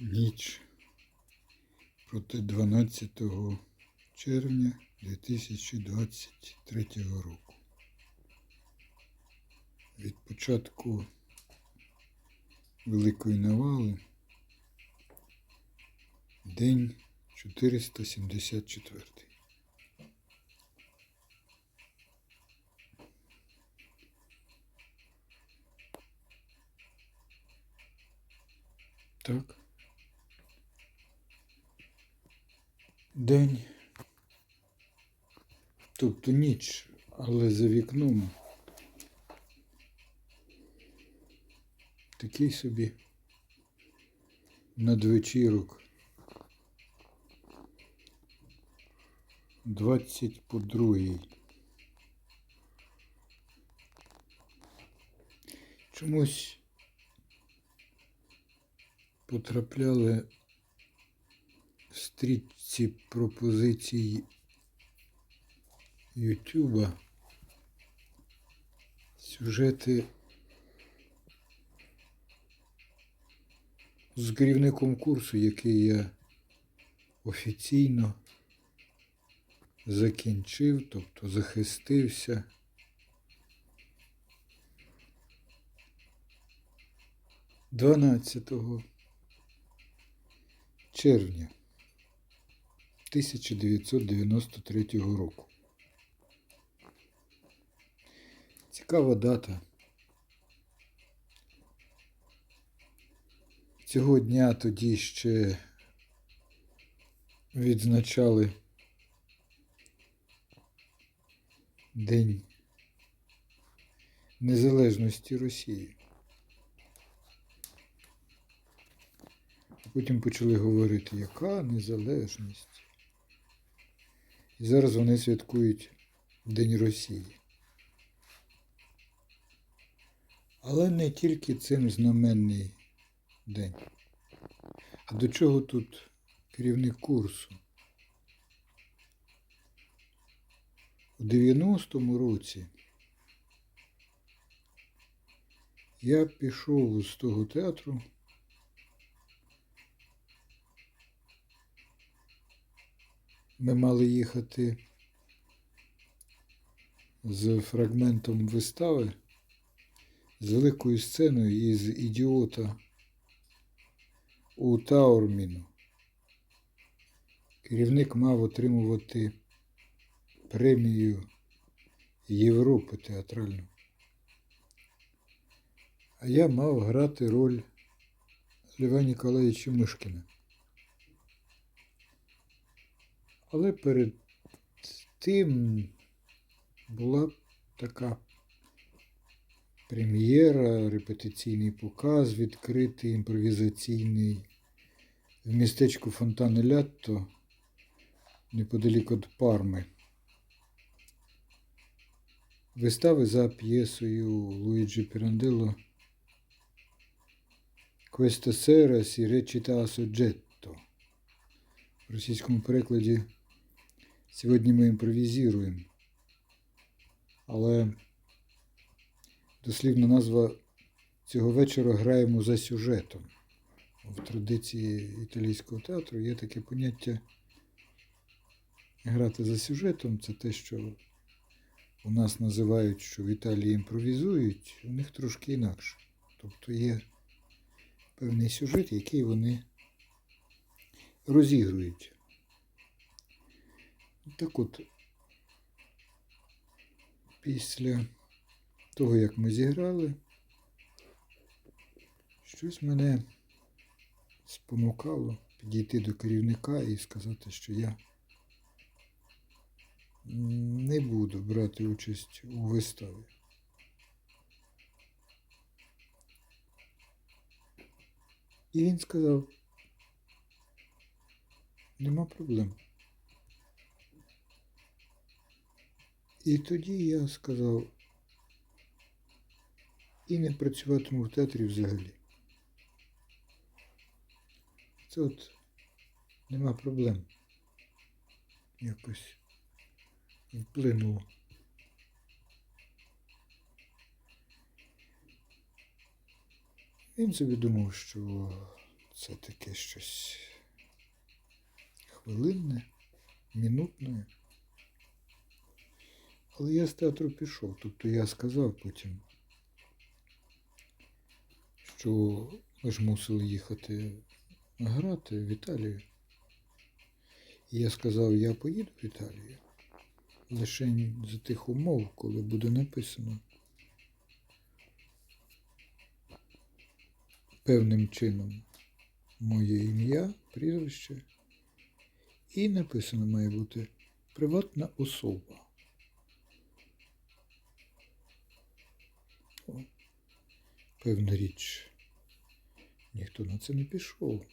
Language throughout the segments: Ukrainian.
Ніч проти 12 червня 2023 року. Від початку Великої навали день 474. Так. День. Тобто ніч, але за вікном такий собі надвечірок. 20 по другій. Чомусь потрапляли стрічці пропозицій Ютуба сюжети з керівником курсу, який я офіційно закінчив, тобто захистився. Дванадцятого червня 1993 року. Цікава дата. Цього дня тоді ще відзначали День Незалежності Росії. Потім почали говорити, яка незалежність. І зараз вони святкують День Росії. Але не тільки цим знаменний день. А до чого тут керівник курсу? У 90-му році я пішов з того театру. Ми мали їхати з фрагментом вистави, з великою сценою із ідіота у Таурміну. Керівник мав отримувати премію Європи театральну. А я мав грати роль Льва Ніколаєвича Мишкіна. Але перед тим була така прем'єра, репетиційний показ, відкритий імпровізаційний в містечку Фонтане Лятто неподалік від Парми. Вистави за п'єсою Луїджі Піранделло Questa sera si recita soggetto. В російському перекладі Сьогодні ми імпровізуємо. Але дослівна назва цього вечора граємо за сюжетом. В традиції італійського театру є таке поняття грати за сюжетом це те, що у нас називають, що в Італії імпровізують, у них трошки інакше. Тобто є певний сюжет, який вони розігрують. Так от, після того, як ми зіграли, щось мене спонукало підійти до керівника і сказати, що я не буду брати участь у виставі. І він сказав, нема проблем. І тоді я сказав, і не працюватиму в театрі взагалі. Це от нема проблем. Якось вплинуло. Він собі думав, що це таке щось хвилинне, минутне. Але я з театру пішов. Тобто я сказав потім, що ми ж мусили їхати грати в Італію. І я сказав, я поїду в Італію. Лише за тих умов, коли буде написано певним чином моє ім'я, прізвище. І написано має бути приватна особа. О, певна річ. Ніхто на це не пішов.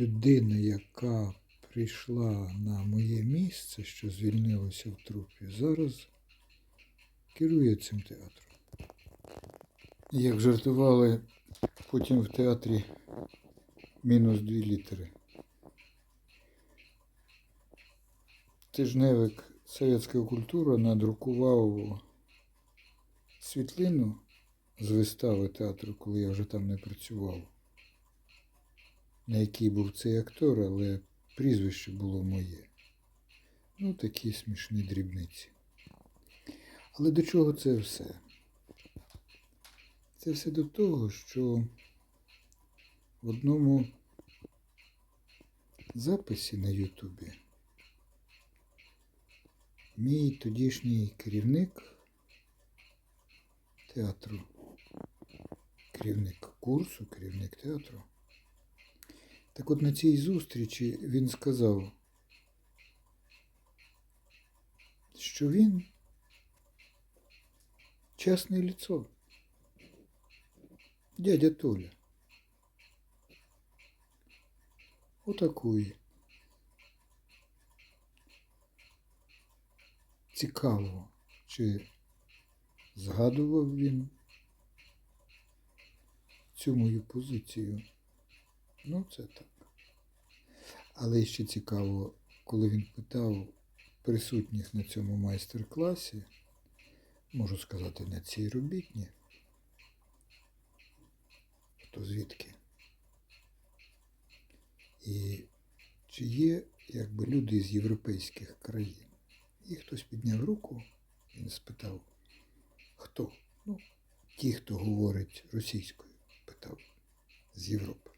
Людина, яка прийшла на моє місце, що звільнилося в трупі, зараз керує цим театром. Як жартували потім в театрі мінус дві літери. Тижневик Совєтська культура надрукував світлину з вистави театру, коли я вже там не працював, на якій був цей актор, але прізвище було моє. Ну, такі смішні дрібниці. Але до чого це все? Це все до того, що в одному записі на Ютубі мій тодішній керівник театру, керівник курсу, керівник театру. Так от на цій зустрічі він сказав, що він чесне лицо. Дядя Толя. Отакої. Цікаво, чи згадував він цю мою позицію. Ну, це так. Але ще цікаво, коли він питав присутніх на цьому майстер-класі, можу сказати, на цій робітні, хто звідки. І чи є якби люди з європейських країн? І хтось підняв руку, він спитав, хто? Ну, ті, хто говорить російською, питав з Європи.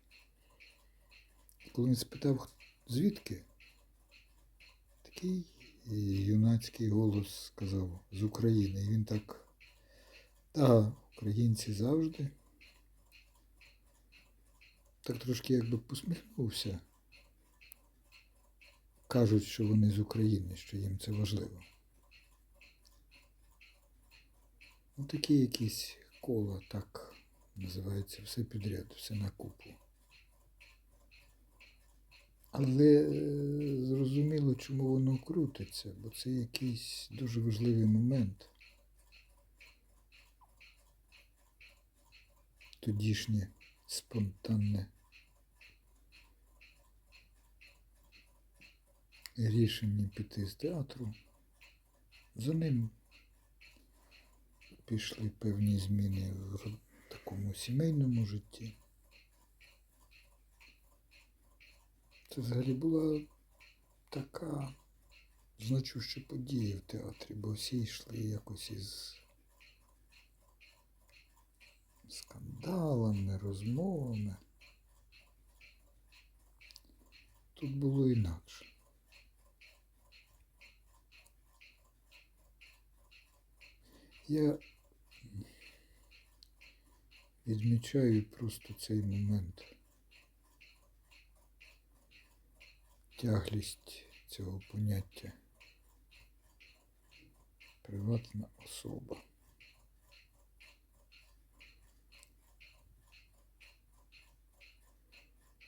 І коли він спитав, звідки? Такий юнацький голос сказав з України. І він так, та, українці завжди. Так трошки якби посміхнувся. Кажуть, що вони з України, що їм це важливо. Ну, такі якісь кола, так називається, все підряд, все на купу. Але е, зрозуміло, чому воно крутиться, бо це якийсь дуже важливий момент. Тодішнє спонтанне рішення піти з театру. За ним пішли певні зміни в такому сімейному житті. Це взагалі була така значуща подія в театрі, бо всі йшли якось із скандалами, розмовами. Тут було інакше. Я відмічаю просто цей момент. Тяглість цього поняття. Приватна особа.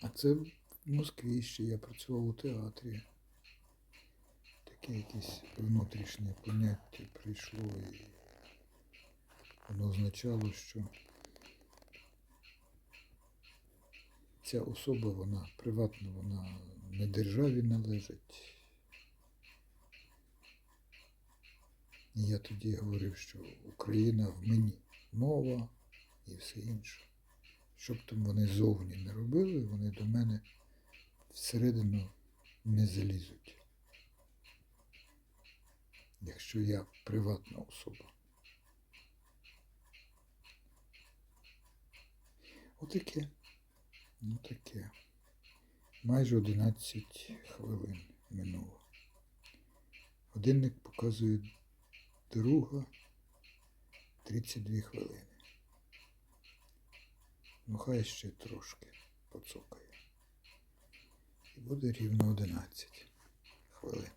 А це в Москві ще я працював у театрі. Таке якесь внутрішнє поняття прийшло і воно означало, що ця особа, вона приватна, вона не державі належить. І я тоді говорив, що Україна в мені, мова і все інше. Щоб там вони зовні не робили, вони до мене всередину не залізуть. Якщо я приватна особа. Отаке. Ну таке. Майже 11 хвилин минуло. Годинник показує друга 32 хвилини. Ну, хай ще трошки поцокає. І буде рівно 11 хвилин.